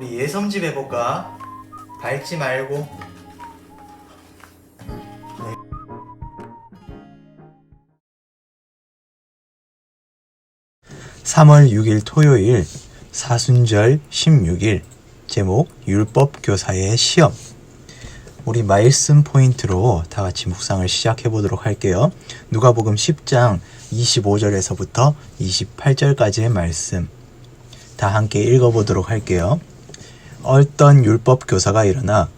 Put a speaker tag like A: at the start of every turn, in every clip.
A: 우리 예섬집 해볼까? 밟지 말고. 네. (3월 6일) 토요일 사순절 16일 제목 율법 교사의 시험 우리 말씀 포인트로 다 같이 묵상을 시작해 보도록 할게요. 누가복음 10장 25절에서부터 28절까지의 말씀 다 함께 읽어 보도록 할게요. 어떤 율법 교사가 일어나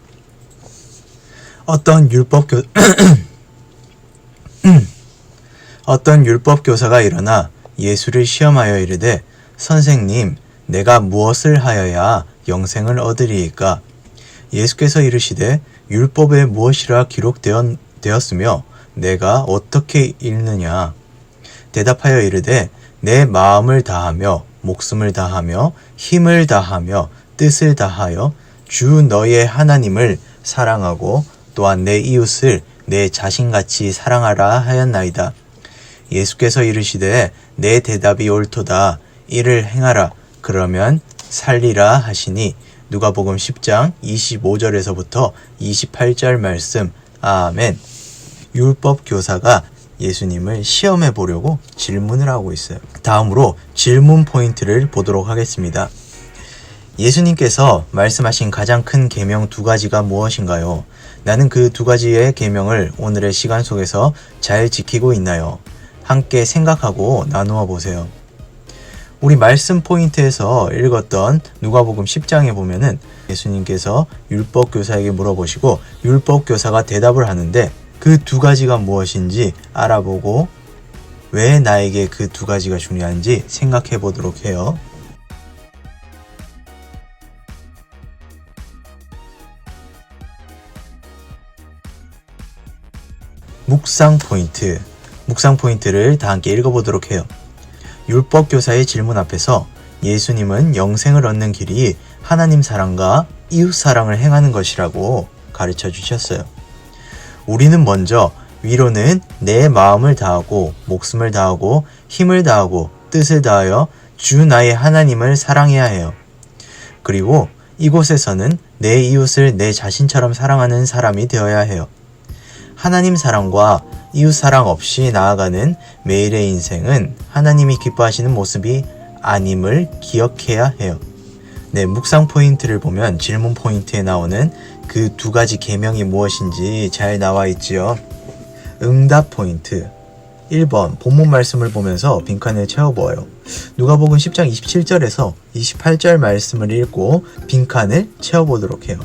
A: 어떤 율법 교 어떤 율법 교사가 일어나 예수를 시험하여 이르되 선생님 내가 무엇을 하여야 영생을 얻으리이까? 예수께서 이르시되 율법에 무엇이라 기록되었으며 내가 어떻게 읽느냐? 대답하여 이르되 내 마음을 다하며 목숨을 다하며 힘을 다하며 뜻을 다하여 주 너의 하나님을 사랑하고 또한 내 이웃을 내 자신같이 사랑하라 하였나이다. 예수께서 이르시되 내 대답이 옳도다 이를 행하라 그러면 살리라 하시니 누가복음 10장 25절에서부터 28절 말씀 아멘. 율법 교사가 예수님을 시험해 보려고 질문을 하고 있어요. 다음으로 질문 포인트를 보도록 하겠습니다. 예수님께서 말씀하신 가장 큰 계명 두 가지가 무엇인가요? 나는 그 두 가지의 계명을 오늘의 시간 속에서 잘 지키고 있나요? 함께 생각하고 나누어 보세요. 우리 말씀 포인트에서 읽었던 누가복음 10장에 보면은 예수님께서 율법 교사에게 물어보시고 율법 교사가 대답을 하는데 그 두 가지가 무엇인지 알아보고 왜 나에게 그 두 가지가 중요한지 생각해 보도록 해요. 묵상 포인트. 묵상 포인트를 다 함께 읽어보도록 해요. 율법 교사의 질문 앞에서 예수님은 영생을 얻는 길이 하나님 사랑과 이웃 사랑을 행하는 것이라고 가르쳐 주셨어요. 우리는 먼저 위로는 내 마음을 다하고 목숨을 다하고 힘을 다하고 뜻을 다하여 주 나의 하나님을 사랑해야 해요. 그리고 이곳에서는 내 이웃을 내 자신처럼 사랑하는 사람이 되어야 해요. 하나님 사랑과 이웃 사랑 없이 나아가는 매일의 인생은 하나님이 기뻐하시는 모습이 아님을 기억해야 해요. 네, 묵상 포인트를 보면 질문 포인트에 나오는 그 두 가지 계명이 무엇인지 잘 나와 있지요. 응답 포인트. 1번 본문 말씀을 보면서 빈칸을 채워보아요. 누가복음 10장 27절에서 28절 말씀을 읽고 빈칸을 채워보도록 해요.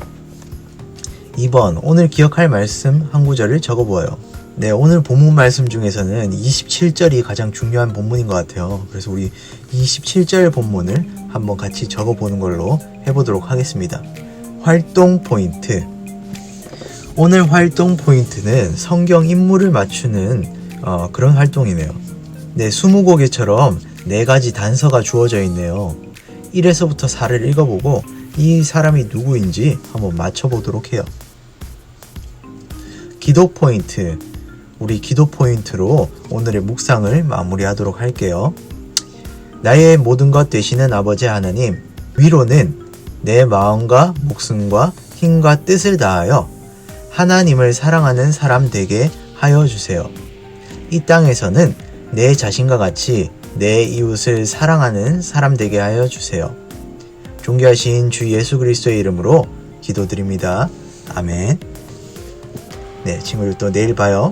A: 2번 오늘 기억할 말씀 한 구절을 적어보아요. 네, 오늘 본문 말씀 중에서는 27절이 가장 중요한 본문인 것 같아요. 그래서 우리 27절 본문을 한번 같이 적어보는 걸로 해보도록 하겠습니다. 활동 포인트. 오늘 활동 포인트는 성경 인물을 맞추는 어, 그런 활동이네요. 네, 20곡에처럼 네 가지 단서가 주어져 있네요. 1에서부터 4를 읽어보고 이 사람이 누구인지 한번 맞춰보도록 해요. 기도 포인트. 우리 기도 포인트로 오늘의 묵상을 마무리하도록 할게요. 나의 모든 것 되시는 아버지 하나님, 위로는 내 마음과 목숨과 힘과 뜻을 다하여 하나님을 사랑하는 사람 되게 하여 주세요. 이 땅에서는 내 자신과 같이 내 이웃을 사랑하는 사람 되게 하여 주세요. 존귀하신 주 예수 그리스도의 이름으로 기도드립니다. 아멘. 네, 친구들 또 내일 봐요.